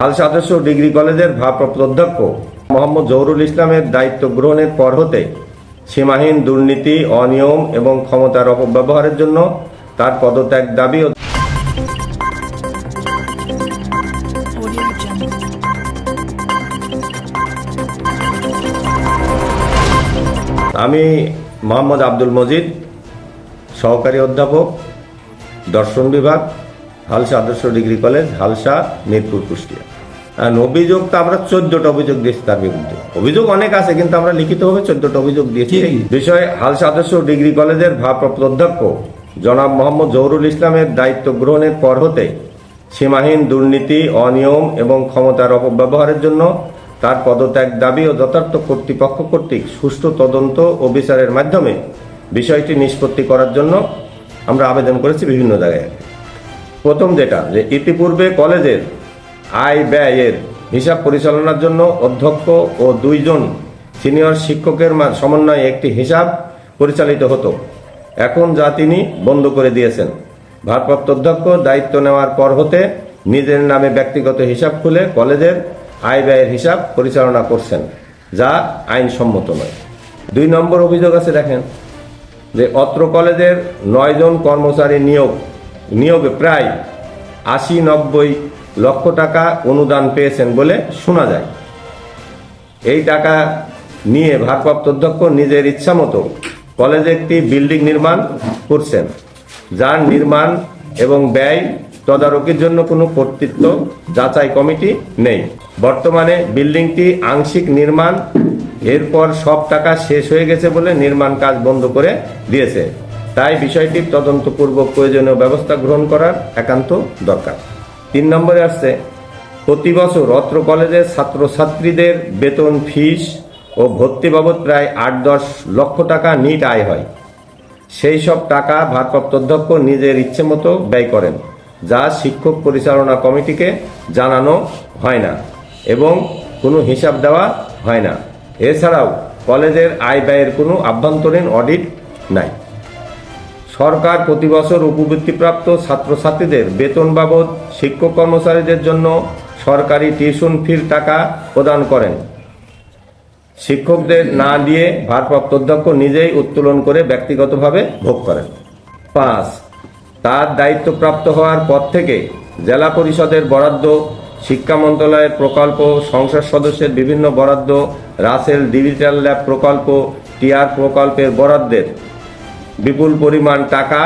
হাল সদস্য ডিগ্রি কলেজের ভারপ্রাপ্ত অধ্যক্ষ মোহাম্মদ জহুরুল ইসলামের দায়িত্ব গ্রহণের পর হতে সীমাহীন দুর্নীতি, অনিয়ম এবং ক্ষমতার অপব্যবহারের জন্য তার পদত্যাগ দাবি আমি মোহাম্মদ আব্দুল মজিদ, সহকারী অধ্যাপক, দর্শন বিভাগ, হালসা আদর্শ ডিগ্রি কলেজ, হালসা, মিরপুর, কুষ্টিয়া। অভিযোগ তো আমরা চোদ্দটা অভিযোগ দিয়েছি তার বিরুদ্ধে। অভিযোগ অনেক আছে কিন্তু আমরা লিখিতভাবে চোদ্দটা অভিযোগ দিয়েছি। বিষয়ে হাল আদর্শ ডিগ্রি কলেজের ভারপ্রাপ্ত অধ্যক্ষ জনাব মোহাম্মদ জহুরুল ইসলামের দায়িত্ব গ্রহণের পর হতে সীমাহীন দুর্নীতি অনিয়ম এবং ক্ষমতার অপব্যবহারের জন্য তার পদত্যাগ দাবি ও যথার্থ কর্তৃপক্ষ কর্তৃক সুষ্ঠু তদন্ত ও বিচারের মাধ্যমে বিষয়টি নিষ্পত্তি করার জন্য আমরা আবেদন করেছি বিভিন্ন জায়গায়। প্রথম যেটা যে ইতিপূর্বে কলেজের আয় ব্যয়ের হিসাব পরিচালনার জন্য অধ্যক্ষ ও দুইজন সিনিয়র শিক্ষকের সমন্বয়ে একটি হিসাব পরিচালিত হতো। এখন যা তিনি বন্ধ করে দিয়েছেন। ভারপ্রাপ্ত অধ্যক্ষ দায়িত্ব নেওয়ার পর হতে নিজের নামে ব্যক্তিগত হিসাব খুলে কলেজের আয় ব্যয়ের হিসাব পরিচালনা করছেন, যা আইনসম্মত নয়। দুই নম্বর অভিযোগ আছে দেখেন, যে অত্র কলেজের নয়জন কর্মচারী নিয়োগ নিয়োগে প্রায় আশি নব্বই লক্ষ টাকা অনুদান পেয়েছেন বলে শোনা যায়। এই টাকা নিয়ে ভারপ্রাপ্ত অধ্যক্ষ নিজের ইচ্ছা মতো কলেজে একটি বিল্ডিং নির্মাণ করছেন, যার নির্মাণ এবং ব্যয় তদারকির জন্য কোনো কর্তৃত্ব যাচাই কমিটি নেই। বর্তমানে বিল্ডিংটি আংশিক নির্মাণ, এরপর সব টাকা শেষ হয়ে গেছে বলে নির্মাণ কাজ বন্ধ করে দিয়েছে। তাই বিষয়টির তদন্তপূর্বক প্রয়োজনীয় ব্যবস্থা গ্রহণ করার একান্ত দরকার। তিন নম্বরে আসছে, প্রতি বছর অত্র কলেজের ছাত্রছাত্রীদের বেতন, ফিস ও ভর্তি বাবদ প্রায় আট দশ লক্ষ টাকা নিট আয় হয়। সেই সব টাকা ভারপ্রাপ্ত অধ্যক্ষ নিজের ইচ্ছে মতো ব্যয় করেন, যা শিক্ষক পরিচালনা কমিটিকে জানানো হয় না এবং কোনো হিসাব দেওয়া হয় না। এছাড়াও কলেজের আয় ব্যয়ের কোনো আভ্যন্তরীণ অডিট নাই। সরকার প্রতি বছর উপবৃত্তিপ্রাপ্ত ছাত্রছাত্রীদের বেতন বাবদ শিক্ষক কর্মচারীদের জন্য সরকারি টিউশন ফির টাকা প্রদান করেন। শিক্ষকদের না দিয়ে ভারপ্রাপ্ত অধ্যক্ষ নিজেই উত্তোলন করে ব্যক্তিগতভাবে ভোগ করেন। পাঁচ, তার দায়িত্বপ্রাপ্ত হওয়ার পর থেকে জেলা পরিষদের বরাদ্দ, শিক্ষা মন্ত্রণালয়ের প্রকল্প, সংসদ সদস্যের বিভিন্ন বরাদ্দ, রাসেল ডিজিটাল ল্যাব প্রকল্প, টিআর প্রকল্পের বরাদ্দের বিপুল পরিমাণ টাকা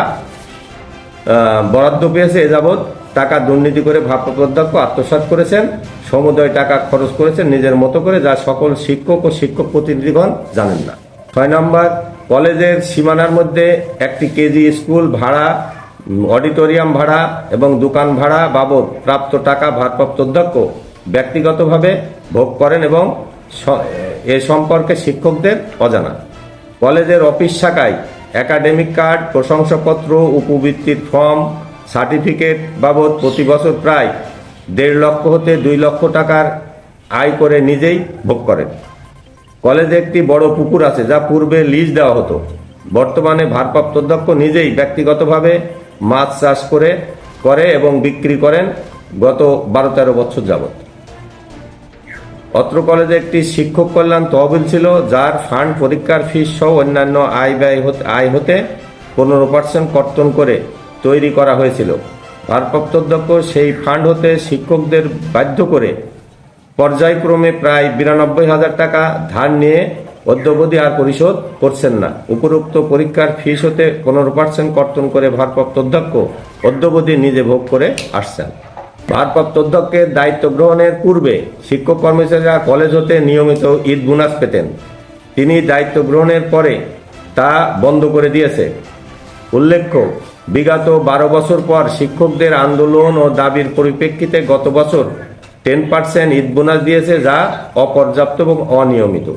বরাদ্দ পেয়েছে এ যাবৎ। টাকা দুর্নীতি করে ভারপ্রাপ্ত অধ্যক্ষ আত্মসাৎ করেছেন। সমুদয় টাকা খরচ করেছেন নিজের মতো করে যা সকল শিক্ষক ও শিক্ষক প্রতিনিধিগণ জানেন না। ছয় নম্বর, কলেজের সীমানার মধ্যে একটি কেজি স্কুল ভাড়া, অডিটোরিয়াম ভাড়া এবং দোকান ভাড়া বাবদ প্রাপ্ত টাকা ভারপ্রাপ্ত অধ্যক্ষ ব্যক্তিগতভাবে ভোগ করেন এবং এ সম্পর্কে শিক্ষকদের অজানা। কলেজের অফিস শাখায় একাডেমিক কার্ড, প্রশংসাপত্র, উপবৃত্তির ফর্ম, সার্টিফিকেট বাবদ প্রতি বছর প্রায় দেড় লক্ষ হতে দুই লক্ষ টাকার আয় করে নিজেই ভোগ করেন। কলেজে একটি বড় পুকুর আছে, যা পূর্বে লিজ দেওয়া হতো। বর্তমানে ভারপ্রাপ্ত অধ্যক্ষ নিজেই ব্যক্তিগতভাবে মাছ চাষ করে করে এবং বিক্রি করেন গত বারো তেরো বছর যাবত অত্র কলেজে একটি শিক্ষক কল্যাণ তহবিল ছিল, যার ফান্ড পরীক্ষার ফিস সহ অন্যান্য আয় ব্যয় আয় হতে পনেরো পার্সেন্ট কর্তন করে তৈরি করা হয়েছিল। ভারপ্রাপ্ত অধ্যক্ষ সেই ফান্ড হতে শিক্ষকদের বাধ্য করে পর্যায়ক্রমে প্রায় বিরানব্বই হাজার টাকা ধার নিয়ে অদ্যবধি আর পরিশোধ করছেন না। উপরোক্ত পরীক্ষার ফিস হতে পনেরো পার্সেন্ট কর্তন করে ভারপ্রাপ্ত অধ্যক্ষ অদ্যবধি নিজে ভোগ করে আসছেন। ভারপ্রাপ্ত অধ্যক্ষের দায়িত্ব গ্রহণের পূর্বে শিক্ষক কর্মচারীরা কলেজ হতে নিয়মিত ঈদ বোনাস পেতেন। তিনি দায়িত্ব গ্রহণের পরে তা বন্ধ করে দিয়েছে। উল্লেখ্য, বিগত বারো বছর পর শিক্ষকদের আন্দোলন ও দাবির পরিপ্রেক্ষিতে গত বছর টেন পার্সেন্ট ঈদ বোনাস দিয়েছে যা অপর্যাপ্ত এবং অনিয়মিত।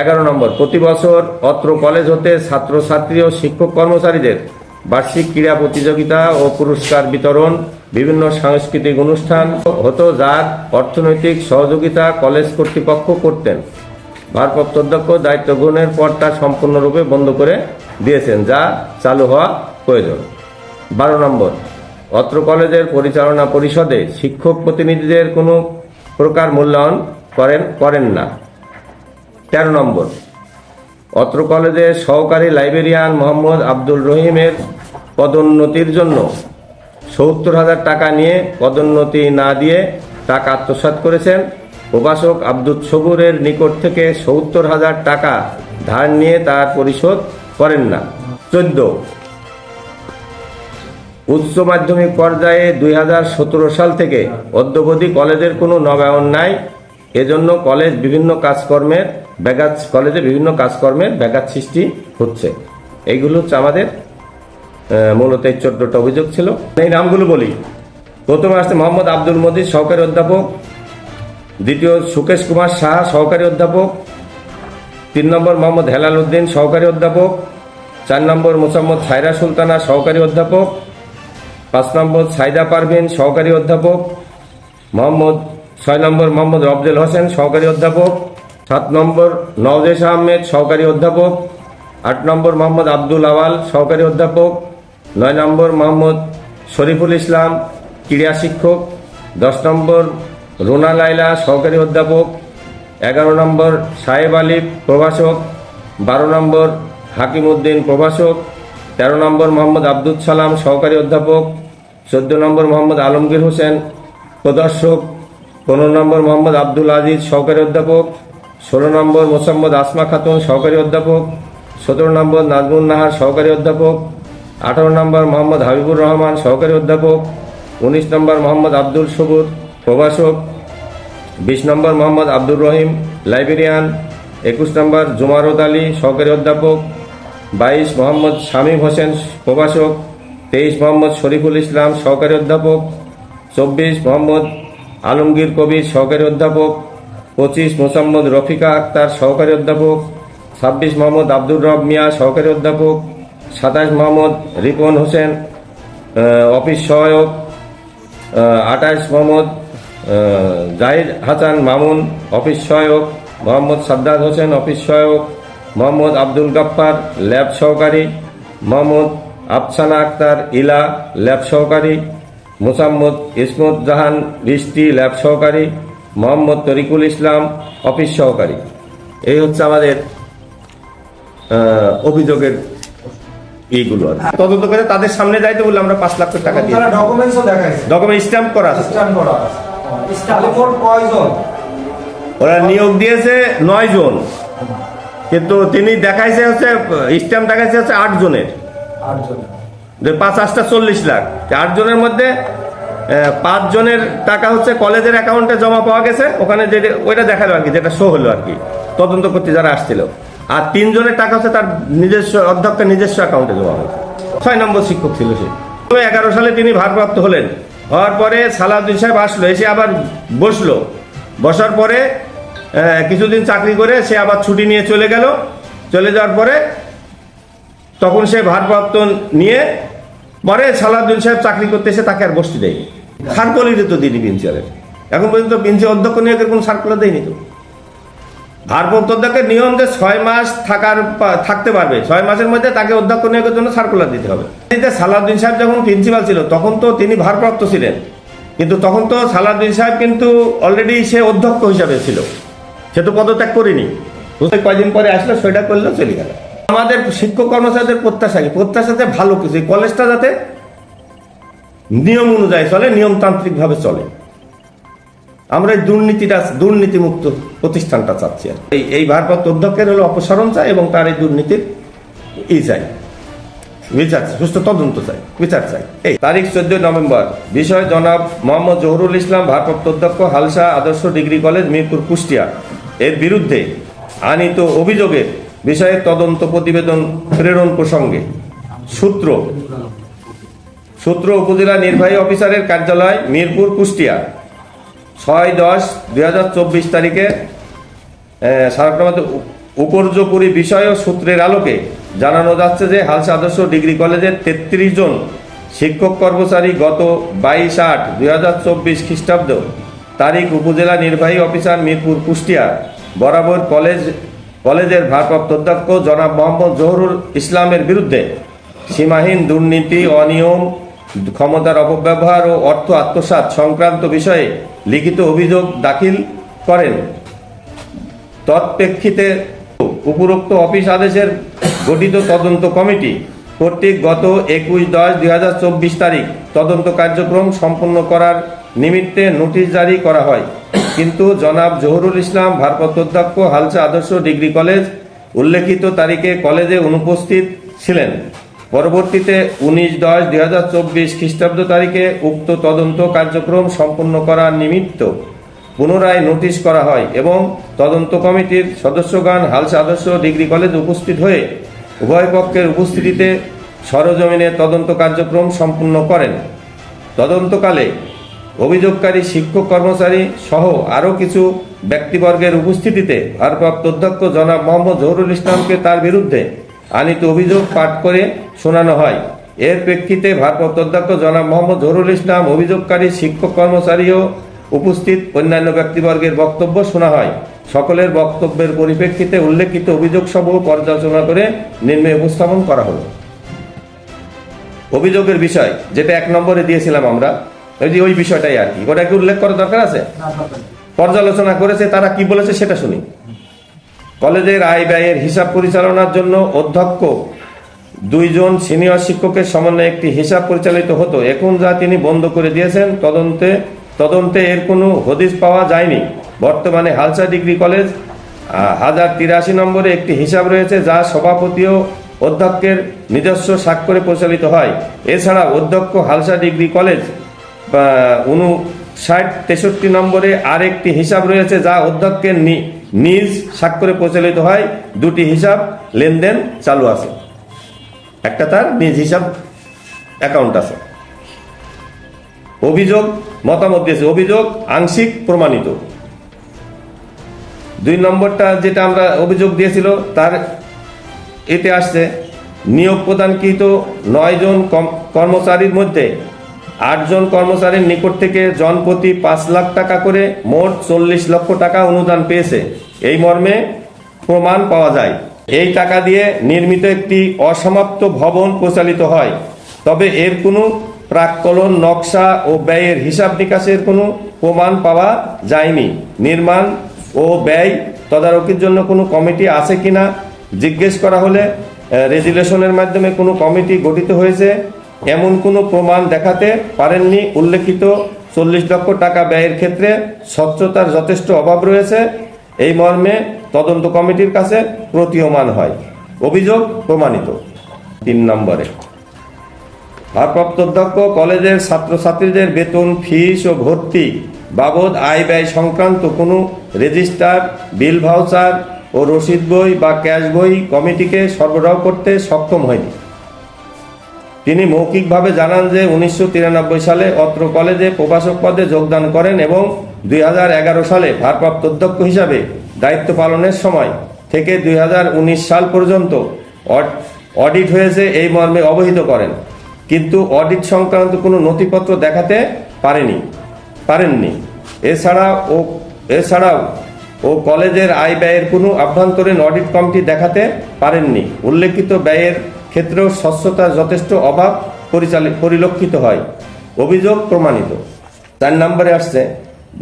এগারো নম্বর, প্রতি বছর অত্র কলেজ হতে ছাত্রছাত্রী ও শিক্ষক কর্মচারীদের বার্ষিক ক্রীড়া প্রতিযোগিতা ও পুরস্কার বিতরণ, বিভিন্ন সাংস্কৃতিক অনুষ্ঠান হতো যার অর্থনৈতিক সহযোগিতা কলেজ কর্তৃপক্ষ করতেন। ভারপ্রাপ্ত অধ্যক্ষ দায়িত্ব গ্রহণের পর তা সম্পূর্ণরূপে বন্ধ করে দিয়েছেন, যা চালু হওয়া প্রয়োজন। বারো নম্বর, অত্র কলেজের পরিচালনা পরিষদে শিক্ষক প্রতিনিধিদের কোনো প্রকার মূল্যায়ন করেন করেন না। তেরো নম্বর অত্র কলেজের সহকারী লাইব্রেরিয়ান মোহাম্মদ আব্দুল রহিমের পদোন্নতির জন্য সত্তর হাজার টাকা নিয়ে পদোন্নতি না দিয়ে টাকা আত্মসাৎ করেছেন। প্রভাষক আব্দুল সবুরের নিকট থেকে সত্তর হাজার টাকা ধার নিয়ে তার পরিশোধ করেন না। চোদ্দ। উচ্চ মাধ্যমিক পর্যায়ে দুই হাজার সতেরো সাল থেকে অদ্যবধি কলেজের কোনো নবায়ন নাই। এজন্য কলেজ বিভিন্ন কাজকর্মের ব্যাঘাত, কলেজে বিভিন্ন কাজকর্মের ব্যাঘাত সৃষ্টি হচ্ছে। এইগুলো হচ্ছে আমাদের মূলত এই চোদ্দটা অভিযোগ ছিল। এই নামগুলো বলি। প্রথমে আসছে মোহাম্মদ আব্দুল মজিদ, সহকারী অধ্যাপক। দ্বিতীয় সুকেশ কুমার সাহা, সহকারী অধ্যাপক। তিন নম্বর মোহাম্মদ হেলাল উদ্দিন, সহকারী অধ্যাপক। চার নম্বর মোসাম্মদ সাইরা সুলতানা, সহকারী অধ্যাপক। পাঁচ নম্বর সাইদা পারভিন, সহকারী অধ্যাপক। মোহাম্মদ, ছয় নম্বর মোহাম্মদ রফজেল হোসেন, সহকারী অধ্যাপক। সাত নম্বর নওজেশ আহমেদ, সহকারী অধ্যাপক। আট নম্বর মোহাম্মদ আব্দুল আওয়াল, সহকারী অধ্যাপক। নয় নম্বর মোহাম্মদ শরীফুল ইসলাম, ক্রীড়া শিক্ষক। দশ নম্বর রোনা লাইলা সহকারী অধ্যাপক। এগারো নম্বর সাহেব আলী, প্রভাষক। বারো নম্বর হাকিম উদ্দিন, প্রভাষক। তেরো নম্বর মোহাম্মদ আব্দুল সালাম, সহকারী অধ্যাপক। চোদ্দ নম্বর মোহাম্মদ আলমগীর হোসেন, প্রদর্শক। পনেরো নম্বর মোহাম্মদ আব্দুল আজিজ, সহকারী অধ্যাপক। ষোলো নম্বর মোসাম্মদ আসমা খাতুন সহকারী অধ্যাপক, সতেরো নম্বর নাজমুল নাহার সহকারী অধ্যাপক, আঠারো নম্বর মোহাম্মদ হাবিবুর রহমান সহকারী অধ্যাপক, উনিশ নম্বর মোহাম্মদ আব্দুল সবুর প্রভাষক, বিশ নম্বর মোহাম্মদ আব্দুর রহিম লাইব্রেরিয়ান, একুশ নম্বর জুমারত আলী সহকারী অধ্যাপক, বাইশ মোহাম্মদ শামীম হোসেন প্রভাষক, তেইশ মোহাম্মদ শরীফুল ইসলাম সহকারী অধ্যাপক, চব্বিশ মোহাম্মদ আলমগীর কবির সহকারী অধ্যাপক পঁচিশ মোসাম্মদ রফিকা আক্তার সহকারী অধ্যাপক, ছাব্বিশ মোহাম্মদ আব্দুর রব মিয়া সহকারী অধ্যাপক, সাতাশ মোহাম্মদ রিপন হোসেন অফিস সহায়ক আঠাশ মোহাম্মদ জাহির হাসান মামুন অফিস সহায়ক, মোহাম্মদ সাদ্দাদ হোসেন অফিস সহায়ক, মোহাম্মদ আব্দুল গাফফার ল্যাব সহকারী, মোহাম্মদ আফসানা আক্তার ইলা ল্যাব সহকারী, মোসাম্মদ ইসমত জাহান বৃষ্টি ল্যাব সহকারী মোহাম্মদ তরিকুল ইসলাম অফিস সহকারী। এই হচ্ছে আমাদের আহ, অভিযোগের এইগুলো আর তদন্ত করে তাদের সামনে যাইতে বললে আমরা পাঁচ লাখ টাকা দিয়ে তারা ডকুমেন্টসও দেখাইছে। ডকুমেন্ট স্ট্যাম্প করা ওরা নিয়োগ দিয়েছে নয় জন। কিন্তু তিনি দেখাইছে হচ্ছে স্ট্যাম্প দেখাইছে হচ্ছে আট জনের। যে পাঁচ আটটা চল্লিশ লাখ। আট জনের মধ্যে আহ, পাঁচ জনের টাকা হচ্ছে কলেজের অ্যাকাউন্টে জমা পাওয়া গেছে। ওখানে যে ওইটা দেখাল আর কি যেটা শো হলো আর কি। তদন্ত করতে যারা আসছিল। আর তিনজনের টাকা হচ্ছে তার নিজস্ব অধ্যক্ষের নিজস্ব অ্যাকাউন্টে জমা হয়েছে। ছয় নম্বর শিক্ষক ছিল সে। তবে এগারো সালে তিনি ভারপ্রাপ্ত হলেন। হওয়ার পরে সালাউদ্দিন সাহেব আসলো এসে আবার বসল। বসার পরে কিছুদিন চাকরি করে সে আবার ছুটি নিয়ে চলে গেল। চলে যাওয়ার পরে তখন সে ভারপ্রাপ্ত নিয়ে পরে সালাউদ্দিন সাহেব চাকরি করতে এসে তাকে আর বসতে দেয়নি। সার্কুলারই তো দিনই প্রিন্সিপালের এখন পর্যন্ত প্রিন্সিপাল অধ্যক্ষ নিয়োগের কোনো সার্কুলার দেয়নি তো। ভারপ্রাপ্ত অধ্যক্ষের নিয়ম যে ছয় মাস থাকার থাকতে পারবে, ছয় মাসের মধ্যে তাকে অধ্যক্ষ নিয়োগের জন্য সার্কুলার দিতে হবে। সালাউদ্দিন সাহেব যখন প্রিন্সিপাল ছিল, তখন তো তিনি ভারপ্রাপ্ত ছিলেন। কিন্তু তখন তো সালাউদ্দিন সাহেব কিন্তু অলরেডি সে অধ্যক্ষ হিসাবে ছিল। সে তো পদত্যাগ করেনি। কয়দিন পরে আসলো, সেটা করল, চলে গেল। আমাদের শিক্ষক কর্মচারীদের প্রত্যাশা কি? প্রত্যাশাতে ভালো কিছু। এই কলেজটা যাতে নিয়ম অনুযায়ী চলে নিয়মতান্ত্রিক ভাবে চলে। আমরা এই দুর্নীতিটা, দুর্নীতিমুক্ত প্রতিষ্ঠানটা চাচ্ছি আর এই এই ভারপ্রাপ্ত অধ্যক্ষের হলো অপসারণ চাই এবং তার এই দুর্নীতির ই চাই। বিচার সুস্থ তদন্ত চাই, বিচার চাই। এই, তারিখ চোদ্দ নভেম্বর। বিষয় জনাব মোহাম্মদ জহুরুল ইসলাম, ভারপ্রাপ্ত অধ্যক্ষ হালসা আদর্শ ডিগ্রি কলেজ, মিরপুর, কুষ্টিয়া। এর বিরুদ্ধে আনিত অভিযোগের বিষয়ে তদন্ত প্রতিবেদন প্রেরণ প্রসঙ্গে। সূত্র। সূত্র উপজেলা নির্বাহী অফিসারের কার্যালয়, মিরপুর, কুষ্টিয়া। ছয় দশ দুই তারিখে সারাক্রমাতে উপর্যপুরি বিষয় সূত্রের আলোকে জানানো যাচ্ছে যে হালসা আদর্শ ডিগ্রি কলেজের তেত্রিশ জন শিক্ষক কর্মচারী গত বাইশ আট দুই হাজার চব্বিশ খ্রিস্টাব্দ তারিখ উপজেলা নির্বাহী অফিসার মিরপুর, কুষ্টিয়া, বরাবর কলেজ কলেজের ভারপ্রাপ্ত অধ্যক্ষ জনাব মোহাম্মদ জহুরুল ইসলামের বিরুদ্ধে সীমাহীন দুর্নীতি, অনিয়ম, ক্ষমতার অপব্যবহার ও অর্থ আত্মসাৎ সংক্রান্ত বিষয়ে লিখিত অভিযোগ দাখিল করেন। তৎপ্রেক্ষিতে উপরোক্ত অফিস আদেশের গঠিত তদন্ত কমিটি কর্তৃক গত একুশ দশ দুই তারিখ তদন্ত কার্যক্রম সম্পন্ন করার নিমিত্তে নোটিশ জারি করা হয়। কিন্তু জনাব জহুরুল ইসলাম ভারপ্রাপ্ত অধ্যক্ষ হালসা আদর্শ ডিগ্রি কলেজ উল্লেখিত তারিখে কলেজে অনুপস্থিত ছিলেন। পরবর্তীতে উনিশ দশ দুই হাজার চব্বিশ খ্রিস্টাব্দ তারিখে উক্ত তদন্ত কার্যক্রম সম্পন্ন করার নিমিত্ত পুনরায় নোটিশ করা হয় এবং তদন্ত কমিটির সদস্যগণ হালসা আদর্শ ডিগ্রি কলেজ উপস্থিত হয়ে উভয় পক্ষের উপস্থিতিতে সরজমিনে তদন্ত কার্যক্রম সম্পূর্ণ করেন। তদন্তকালে অভিযোগকারী শিক্ষক কর্মচারী সহ আরও কিছু ব্যক্তিবর্গের উপস্থিতিতে ভারপ্রাপ্ত অধ্যক্ষ জনাব মোহাম্মদ জহুরুল ইসলামকে তার বিরুদ্ধে আনিত অভিযোগ পাঠ করে শোনানো হয়। এর প্রেক্ষিতে ভারপ্রাপ্ত অধ্যক্ষ জনাব মোহাম্মদ জহুরুল ইসলাম, অভিযোগকারী শিক্ষক কর্মচারীও উপস্থিত। অন্যান্য ব্যক্তিবর্গের বক্তব্য শোনা হয়। সকলের বক্তব্যের পরিপ্রেক্ষিতে উল্লেখিত অভিযোগ সমূহ পর্যালোচনা করে নিম্নে উপস্থাপন করা হলো। অভিযোগের বিষয়, যেটা এক নম্বরে দিয়েছিলাম আমরা ওই যে ওই বিষয়টাই আর কি। ওটা কি উল্লেখ করার দরকার আছে। পর্যালোচনা করেছে তারা কি বলেছে সেটা শুনি। কলেজের আয় ব্যয়ের হিসাব পরিচালনার জন্য অধ্যক্ষ দুইজন সিনিয়র শিক্ষকের সমন্বয়ে একটি হিসাব পরিচালিত হতো। এখন যা তিনি বন্ধ করে দিয়েছেন তদন্তে তদন্তে এর কোনো হদিস পাওয়া যায়নি। বর্তমানে হালসা ডিগ্রি কলেজ হাজার তিরাশি নম্বরে একটি হিসাব রয়েছে যা সভাপতি ও অধ্যক্ষের নিজস্ব স্বাক্ষরে পরিচালিত হয়। এছাড়া অধ্যক্ষ হালসা ডিগ্রি কলেজ উনষাট তেষট্টি নম্বরে আরেকটি হিসাব রয়েছে যা অধ্যক্ষের নিজ স্বাক্ষরে পরিচালিত হয়। দুটি হিসাব লেনদেন চালু আছে। একটা তার নিজ হিসাব অ্যাকাউন্ট আছে। অভিযোগ, মতামত দিয়েছে। অভিযোগ আংশিক প্রমাণিত। দুই নম্বরটা যেটা আমরা অভিযোগ দিয়েছিল, তার এতে আসছে, নিয়োগ প্রদানকৃত নয় জন কর্মচারীর মধ্যে আটজন কর্মচারীর নিকট থেকে জনপ্রতি পাঁচ লাখ টাকা করে মোট চল্লিশ লক্ষ টাকা অনুদান পেয়েছে। এই মর্মে প্রমাণ পাওয়া যায়। এই টাকা দিয়ে নির্মিত একটি অসমাপ্ত ভবন প্রচালিত হয়। তবে এর কোনো প্রাক্কলন, নকশা ও ব্যয়ের হিসাব নিকাশের কোনো প্রমাণ পাওয়া যায়নি। নির্মাণ ও ব্যয় তদারকির জন্য কোনো কমিটি আছে কিনা জিজ্ঞেস করা হলে রেজুলেশনের মাধ্যমে কোনো কমিটি গঠিত হয়েছে। এমন কোনো প্রমাণ দেখাতে পারেননি উল্লেখিত চল্লিশ লক্ষ টাকা ব্যয়ের ক্ষেত্রে স্বচ্ছতার যথেষ্ট অভাব রয়েছে। এই মর্মে তদন্ত কমিটির কাছে প্রতীয়মান হয়। অভিযোগ প্রমাণিত। তিন নম্বরে, ভারপ্রাপ্ত অধ্যক্ষ, কলেজের ছাত্রছাত্রীদের বেতন, ফিস ও ভর্তি বাবদ আয় ব্যয় সংক্রান্ত কোনো রেজিস্টার, বিল ভাউচার ও রসিদ বই বা ক্যাশ বই কমিটিকে সরবরাহ করতে সক্ষম হয়নি। তিনি মৌখিকভাবে জানান যে উনিশশো তিরানব্বই সালে অত্র কলেজে প্রভাষক পদে যোগদান করেন এবং দুই হাজার এগারো সালে ভারপ্রাপ্ত অধ্যক্ষ হিসাবে দায়িত্ব পালনের সময় থেকে দুই হাজার উনিশ সাল পর্যন্ত অড- অডিট হয়েছে এই মর্মে অবহিত করেন। কিন্তু অডিট সংক্রান্ত কোনো নথিপত্র দেখাতে পারেনি, পারেননি। এছাড়া ও এছাড়াও ও কলেজের আয় ব্যয়ের কোনো আভ্যন্তরীণ অডিট কমিটি দেখাতে পারেননি। উল্লেখিত ব্যয়ের ক্ষেত্রেও স্বচ্ছতার যথেষ্ট অভাব পরিচালিত পরিলক্ষিত হয়। অভিযোগ প্রমাণিত। চার নম্বরে আসছে,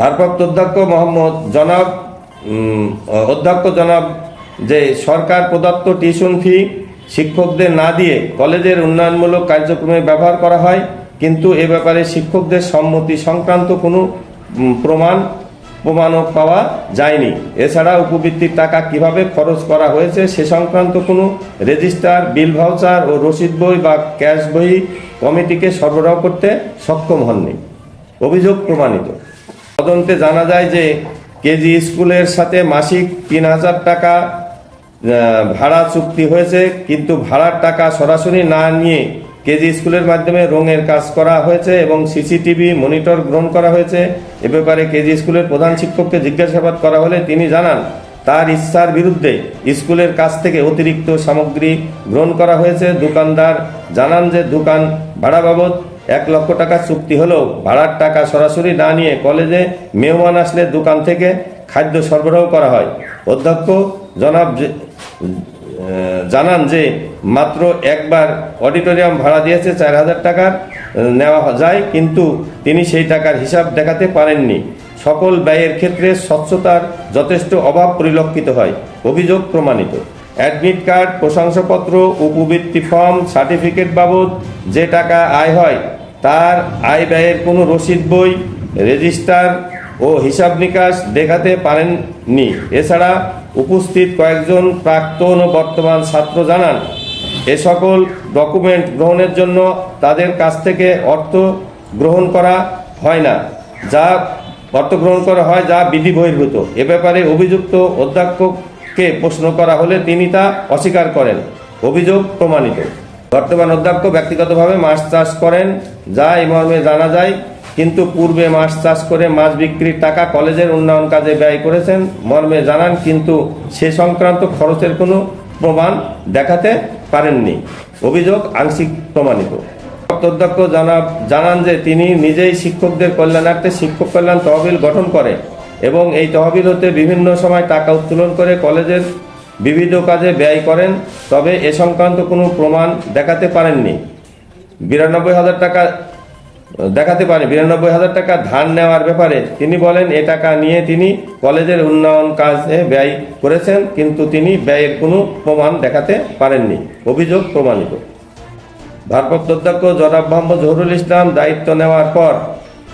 ভারপ্রাপ্ত অধ্যক্ষ মোহাম্মদ জনাব অধ্যক্ষ জনাব যে সরকার প্রদত্ত টিউশন ফি শিক্ষকদের না দিয়ে কলেজের উন্নয়নমূলক কার্যক্রমে ব্যবহার করা হয়, কিন্তু এ ব্যাপারে শিক্ষকদের সম্মতি সংক্রান্ত কোনো প্রমাণ প্রমাণক পাওয়া যায়নি। এছাড়া উপবৃত্তির টাকা কীভাবে খরচ করা হয়েছে সে সংক্রান্ত কোনো রেজিস্টার, বিল ভাউচার ও রসিদ বই বা ক্যাশ বই কমিটিকে সরবরাহ করতে সক্ষম হননি। অভিযোগ প্রমাণিত। তদন্তে জানা যায় যে কেজি স্কুলের সাথে মাসিক তিন হাজার টাকা ভাড়া চুক্তি হয়েছে, কিন্তু ভাড়ার টাকা সরাসরি না নিয়ে কেজি স্কুলের মাধ্যমে রঙের কাজ করা হয়েছে এবং সিসিটিভি মনিটর গ্রহণ করা হয়েছে। এ ব্যাপারে কেজি স্কুলের প্রধান শিক্ষককে জিজ্ঞাসাবাদ করা হলে তিনি জানান, তার ইচ্ছার বিরুদ্ধে স্কুলের কাছ থেকে অতিরিক্ত সামগ্রী গ্রহণ করা হয়েছে। দোকানদার জানান যে দোকান ভাড়া বাবদ এক লক্ষ টাকা চুক্তি হলেও ভাড়ার টাকা সরাসরি না নিয়ে কলেজে মেহমান আসলে দোকান থেকে খাদ্য সরবরাহ করা হয়। অধ্যক্ষ জনাব জানান যে মাত্র একবার অডিটোরিয়াম ভাড়া দিয়েছে চার হাজার টাকার নেওয়া যায়, কিন্তু তিনি সেই টাকার হিসাব দেখাতে পারেননি। সকল ব্যয়ের ক্ষেত্রে স্বচ্ছতার যথেষ্ট অভাব পরিলক্ষিত হয়, অভিযোগ প্রমাণিত। অ্যাডমিট কার্ড, প্রশংসাপত্র, উপবৃত্তি ফর্ম, সার্টিফিকেট বাবদ যে টাকা আয় হয়, তার আয় ব্যয়ের কোনো রসিদ বই, রেজিস্টার ও হিসাব নিকাশ দেখাতে পারেননি। এছাড়া উপস্থিত কয়েকজন প্রাক্তন ও বর্তমান ছাত্র জানান, এ সকল ডকুমেন্ট গ্রহণের জন্য তাদের কাছ থেকে অর্থ গ্রহণ করা হয় না, যা অর্থ গ্রহণ করা হয়, যা বিধি বহির্ভূত এ ব্যাপারে অভিযুক্ত অধ্যক্ষকে প্রশ্ন করা হলে তিনি তা অস্বীকার করেন। অভিযোগ প্রমাণিত। বর্তমান অধ্যক্ষ ব্যক্তিগতভাবে মাছ চাষ করেন, যা এই মর্মে জানা যায় কিন্তু পূর্বে মাছ চাষ করে মাছ বিক্রির টাকা কলেজের উন্নয়ন কাজে ব্যয় করেছেন। মর্মে জানান, কিন্তু সে সংক্রান্ত খরচের কোনো প্রমাণ দেখাতে পারেননি। অভিযোগ আংশিক প্রমাণিত। অধ্যক্ষ জানা- জানান যে তিনি নিজেই শিক্ষকদের কল্যাণার্থে শিক্ষক কল্যাণ তহবিল গঠন করে এবং এই তহবিল হতে বিভিন্ন সময় টাকা উত্তোলন করে কলেজের বিবিধ কাজে ব্যয় করেন, তবে এ সংক্রান্ত কোনো প্রমাণ দেখাতে পারেননি। বিরানব্বই হাজার টাকা দেখাতে পারেন। বিরানব্বই হাজার টাকা ধার নেওয়ার ব্যাপারে তিনি বলেন, এ টাকা নিয়ে তিনি কলেজের উন্নয়ন কাজে ব্যয় করেছেন, কিন্তু তিনি ব্যয়ের কোনো প্রমাণ দেখাতে পারেননি। অভিযোগ প্রমাণিত। ভারপ্রাপ্ত অধ্যক্ষ জনাব মোহাম্মদ জহুরুল ইসলাম দায়িত্ব নেওয়ার পর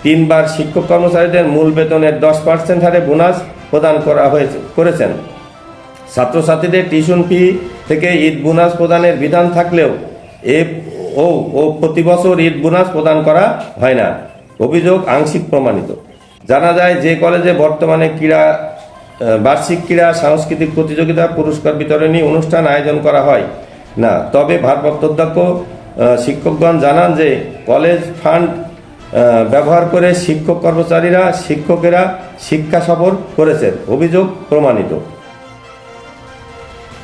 তিনবার শিক্ষক কর্মচারীদের মূল বেতনের দশ পার্সেন্ট হারে বোনাস প্রদান করা হয়েছে, করেছেন। ছাত্রছাত্রীদের টিউশন ফি থেকে ঈদ বোনাস প্রদানের বিধান থাকলেও এ ও ও প্রতি বছর ঈদ বোনাস প্রদান করা হয় না। অভিযোগ আংশিক প্রমাণিত। জানা যায়, যে কলেজে বর্তমানে ক্রীড়া বার্ষিক ক্রীড়া, সাংস্কৃতিক প্রতিযোগিতা, পুরস্কার বিতরণী অনুষ্ঠান আয়োজন করা হয় না। তবে ভারপ্রাপ্ত অধ্যক্ষ শিক্ষকগণ জানান যে, কলেজ ফান্ড ব্যবহার করে শিক্ষক কর্মচারীরা, শিক্ষকেরা শিক্ষা সফর করেছেন। অভিযোগ প্রমাণিত।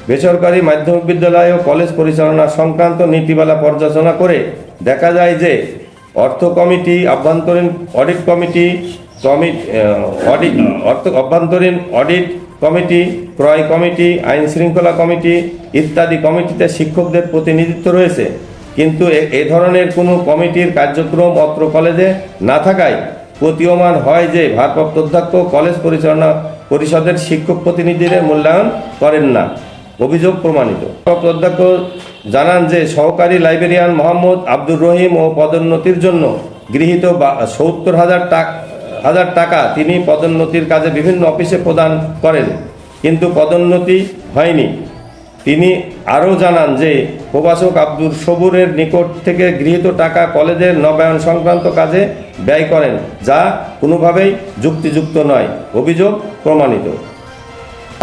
বেসরকারি মাধ্যমিক বিদ্যালয় ও কলেজ পরিচালনা সংক্রান্ত নীতিমালা পর্যালোচনা করে দেখা যায় যে অর্থ কমিটি, আভ্যন্তরীণ অডিট কমিটি কমিটি অডিট, অর্থ অভ্যন্তরীণ অডিট কমিটি, ক্রয় কমিটি, আইন শৃঙ্খলা কমিটি ইত্যাদি কমিটিতে শিক্ষকদের প্রতিনিধিত্ব রয়েছে। কিন্তু এ- ধরনের কোনো কমিটির কার্যক্রম অত্র কলেজে না থাকায় প্রতীয়মান হয় যে ভারপ্রাপ্ত অধ্যক্ষ কলেজ পরিচালনা পরিষদের শিক্ষক প্রতিনিধিদের মূল্যায়ন করেন না। অভিযোগ প্রমাণিত। অধ্যক্ষ জানান যে সহকারী লাইব্রেরিয়ান মোহাম্মদ আব্দুর রহিম ও পদোন্নতির জন্য গৃহীত সত্তর হাজার টাকা হাজার টাকা তিনি পদোন্নতির কাজে বিভিন্ন অফিসে প্রদান করেন, কিন্তু পদোন্নতি হয়নি। তিনি আরও জানান যে প্রভাষক আব্দুর সবুরের নিকট থেকে গৃহীত টাকা কলেজের নবায়ন সংক্রান্ত কাজে ব্যয় করেন, যা কোনোভাবেই যুক্তিযুক্ত নয়, অভিযোগ প্রমাণিত।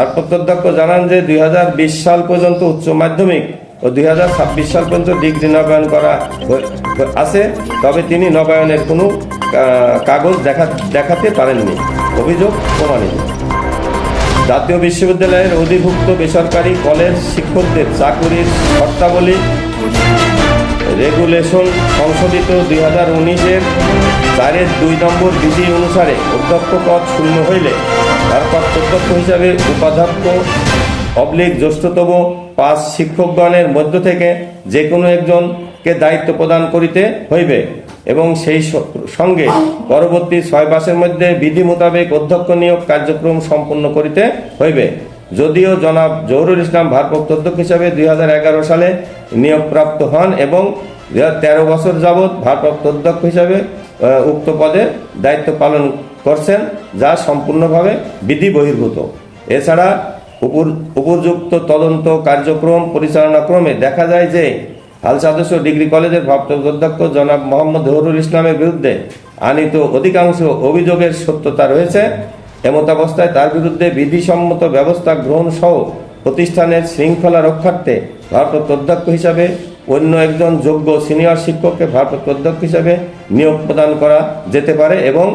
আর প্রত্যধ্যক্ষ জানান যে দুই হাজার বিশ সাল পর্যন্ত উচ্চ মাধ্যমিক ও দুই হাজার ছাব্বিশ সাল পর্যন্ত ডিগ্রি নবায়ন করা আছে। তবে তিনি নবায়নের কোনো কাগজ দেখা দেখাতে পারেননি। অভিযোগ প্রমাণিত। জাতীয় বিশ্ববিদ্যালয়ের অধিভুক্ত বেসরকারি কলেজ শিক্ষকদের চাকুরির শর্তাবলী রেগুলেশন সংশোধিত দুই হাজার উনিশের চারের দুই নম্বর বিধি অনুসারে অধ্যক্ষ পদ শূন্য হইলে ভারপ্রাপ্ত অধ্যক্ষ হিসাবে উপাধ্যক্ষ অবলিক জ্যেষ্ঠতম পাঁচ শিক্ষকগণের মধ্য থেকে যে কোনো একজনকে দায়িত্ব প্রদান করিতে হইবে এবং সেই সঙ্গে পরবর্তী ছয় মাসের মধ্যে বিধি মোতাবেক অধ্যক্ষ নিয়োগ কার্যক্রম সম্পন্ন করিতে হইবে। যদিও জনাব জহুরুল ইসলাম ভারপ্রাপ্ত অধ্যক্ষ হিসাবে দুই হাজার এগারো সালে নিয়োগপ্রাপ্ত হন এবং তেরো বছর যাবৎ ভারপ্রাপ্ত অধ্যক্ষ হিসাবে উক্ত পদে দায়িত্ব পালন করছেন, যা সম্পূর্ণভাবে বিধি বহির্ভূত এছাড়া উপযুক্ত তদন্ত কার্যক্রম পরিচালনা ক্রমে দেখা যায় যে, হাল সদস্য ডিগ্রি কলেজের ভারপ্রাপ্ত অধ্যক্ষ জনাব মোহাম্মদ জহুরুল ইসলামের বিরুদ্ধে আনিত অধিকাংশ অভিযোগের সত্যতা রয়েছে। এমতাবস্থায় তার বিরুদ্ধে বিধিসম্মত ব্যবস্থা গ্রহণ সহ প্রতিষ্ঠানের শৃঙ্খলা রক্ষার্থে ভারপ্রাপ্ত অধ্যক্ষ হিসাবে অন্য একজন যোগ্য সিনিয়র শিক্ষককে ভারপ্রাপ্ত অধ্যক্ষ হিসাবে নিয়োগ প্রদান করা যেতে পারে এবং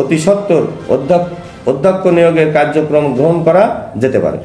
অতি সত্তর অধ্যক্ষ অধ্যক্ষ নিয়োগের কার্যক্রম গ্রহণ করা যেতে পারে।